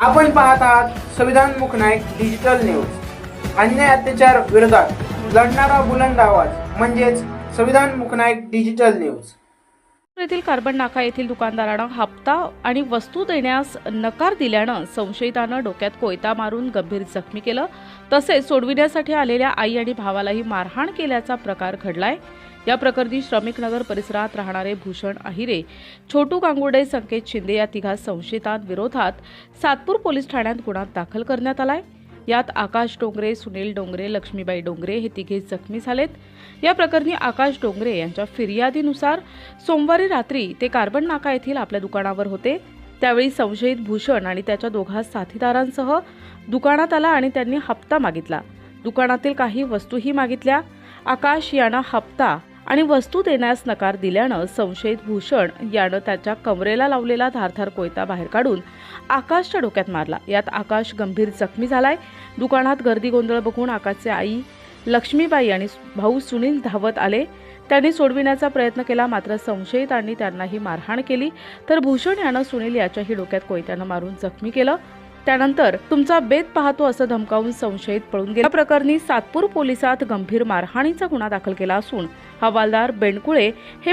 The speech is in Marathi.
आपण पाहत आहात संविधान मुख नाईक डिजिटल न्यूज अन्याय अत्याचार विरोधात लढणारा बुलंद आवाज म्हणजेच संविधान मुख नाईक डिजिटल न्यूज येथील कार्बन नाका येथील दुकानदारानं हप्ता आणि वस्तू देण्यास नकार दिल्यानं संशयितानं डोक्यात कोयता मारून गंभीर जखमी केलं. तसेच सोडविण्यासाठी आलेल्या आई आणि भावालाही मारहाण केल्याचा प्रकार घडलाय. या प्रकरणी श्रमिक नगर परिसरात राहणारे भूषण अहिरे छोटू कांगुडे संकेत शिंदे या तिघा संशयितांविरोधात सातपूर पोलीस ठाण्यात गुन्हा दाखल करण्यात आलाय. यात आकाश डोंगरे सुनील डोंगरे लक्ष्मीबाई डोंगरे हे तिघे जखमी झालेत. या प्रकरणी आकाश डोंगरे यांच्या फिर्यादीनुसार सोमवारी रात्री ते कार्बन नाका येथील आपल्या दुकानावर होते. त्यावेळी संशयित भूषण आणि त्याच्या दोघा साथीदारांसह दुकानात आला आणि त्यांनी हप्ता मागितला. दुकानातील काही वस्तूही मागितल्या. आकाश यानं हप्ता आणि वस्तू देण्यास नकार दिल्यानं संशयित भूषण यानं त्याच्या कमरेला लावलेला धारधार कोयता बाहेर काढून आकाशच्या डोक्यात मारला. यात आकाश गंभीर जखमी झालाय. दुकानात गर्दी गोंधळ बघून आकाशचे आई लक्ष्मीबाई आणि भाऊ सुनील धावत आले. त्यांनी सोडविण्याचा प्रयत्न केला मात्र संशयितांनी त्यांनाही मारहाण केली. तर भूषण यानं सुनील याच्याही डोक्यात कोयत्यानं मारून जखमी केलं. त्यानंतर तुमचा बेत पाहतो असं धमकावून संशयित पळून गेला. प्रकरणी सातपूर पोलिसात गंभीर मारहाणीचा गुन्हा दाखल केला असून हवालदार बेंडकुळे हे